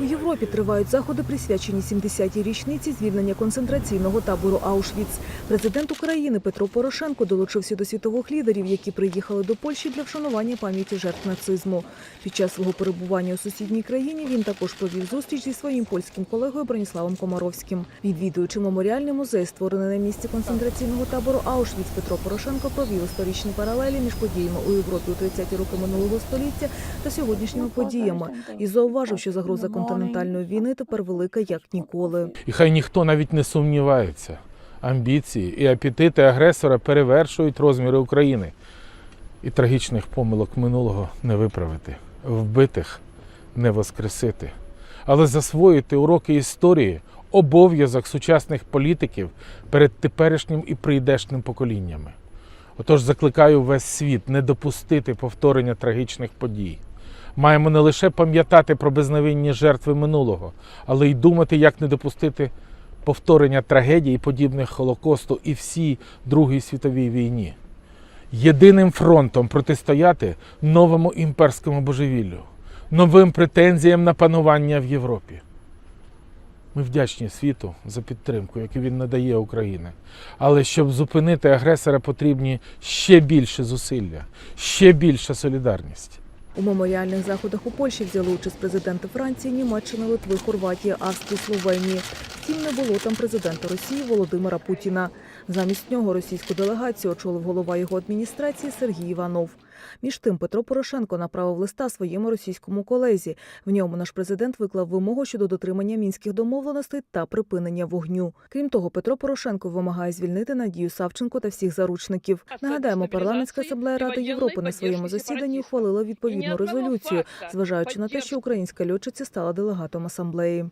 У Європі тривають заходи, присвячені 70-й річниці звільнення концентраційного табору Аушвіц. Президент України Петро Порошенко долучився до світових лідерів, які приїхали до Польщі для вшанування пам'яті жертв нацизму. Під час свого перебування у сусідній країні він також провів зустріч зі своїм польським колегою Броніславом Комаровським. Відвідуючи меморіальний музей, створений на місці концентраційного табору Аушвіц, Петро Порошенко провів історичні паралелі між подіями у Європі у 30-ті роки минулого століття та сьогоднішніми подіями і зауважив, що загроза континентальної війни тепер велика як ніколи. І хай ніхто навіть не сумнівається. Амбіції і апетити агресора перевершують розміри України. І трагічних помилок минулого не виправити, вбитих не воскресити. Але засвоїти уроки історії обов'язок сучасних політиків перед теперішнім і прийдешнім поколіннями. Отож закликаю весь світ не допустити повторення трагічних подій. Маємо не лише пам'ятати про безневинні жертви минулого, але й думати, як не допустити повторення трагедій, подібних Холокосту і всій Другій світовій війні. Єдиним фронтом протистояти новому імперському божевіллю, новим претензіям на панування в Європі. Ми вдячні світу за підтримку, яку він надає Україні. Але щоб зупинити агресора, потрібні ще більше зусилля, ще більша солідарність. У меморіальних заходах у Польщі взяли участь президенти Франції, Німеччини, Литви, Хорватії, Австрії, Словенії. Втім, не було там президента Росії Володимира Путіна. Замість нього російську делегацію очолив голова його адміністрації Сергій Іванов. Між тим Петро Порошенко направив листа своєму російському колезі. В ньому наш президент виклав вимогу щодо дотримання мінських домовленостей та припинення вогню. Крім того, Петро Порошенко вимагає звільнити Надію Савченко та всіх заручників. Нагадаємо, парламентська асамблея Ради Європи на своєму засіданні ухвалила відповідну резолюцію, зважаючи на те, що українська льотчиця стала делегатом асамблеї.